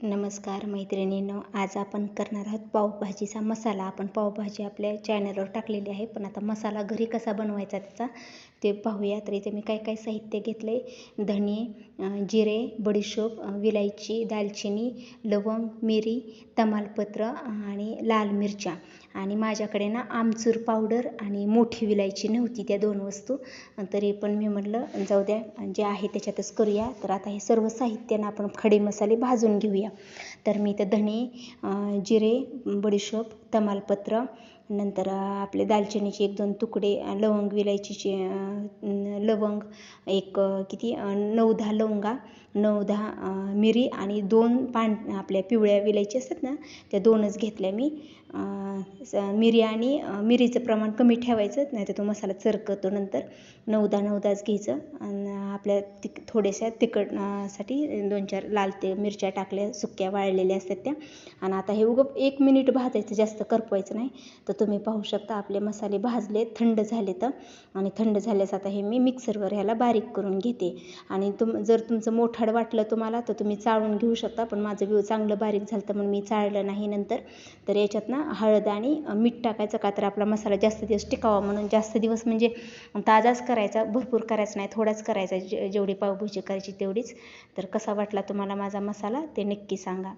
नमस्कार मैत्रिणींनो आज आपण करणार आहोत पावभाजीचा मसाला. आपण पावभाजी आपल्या चॅनलवर टाकलेली आहे पण आता मसाला घरी कसा बनवायचा त्याचा ते पाहूया. तर इथे मी काय काय साहित्य घेतले धणे जिरे बडीशोप विलायची दालचिनी लवंग मिरी तमालपत्र आणि लाल मिरच्या. आणि माझ्याकडे ना आमचूर पावडर आणि मोठी विलायची नव्हती त्या दोन वस्तू. तरी पण मी म्हटलं जाऊ द्या जे आहे त्याच्यातच करूया. तर आता हे सर्व साहित्यानं आपण खडे मसाले भाजून घेऊया. तर मी इथं धणे जिरे बडीशोप तमालपत्र नंतर आपले दालचिनीचे एक दोन तुकडे लवंग विलायचीचे लवंग एक किती नऊ दहा लवंगा नऊ दहा मिरी आणि दोन पान आपल्या पिवळ्या विलायची असतात ना त्या दोनच घेतल्या मी. मिरी आणि मिरीचं प्रमाण कमी ठेवायचं नाही तर तो मसाला चरकतो नंतर. नऊ दहा नऊ दहाच घ्यायचं आणि आपल्या तिक थोड्याशा तिखटसाठी दोन चार लाल ते मिरच्या टाकल्या सुक्या वाळलेल्या असतात त्या. आणि आता हे उगं एक मिनिट भाजायचं जास्त करपवायचं नाही. तर तुम्ही पाहू शकता आपले मसाले भाजले थंड झाले तर आणि थंड झाल्यास आता हे मी मिक्सरवर ह्याला बारीक करून घेते. आणि तुम जर तुमचं मोठाड वाटलं तुम्हाला तर तुम्ही चाळून घेऊ शकता. पण माझं व्यू चांगलं बारीक झालं तर म्हणून मी चाळलं नाही नंतर. तर याच्यात ना हळद आणि मीठ टाकायचं का तर आपला मसाला जास्त दिवस टिकावा म्हणून. जास्त दिवस म्हणजे ताजाच करायचा भरपूर करायचा नाही थोडाच करायचा. जे जेवढी पावभाजी करायची तेवढीच. तर कसा वाटला तुम्हाला माझा मसाला ते नक्की सांगा.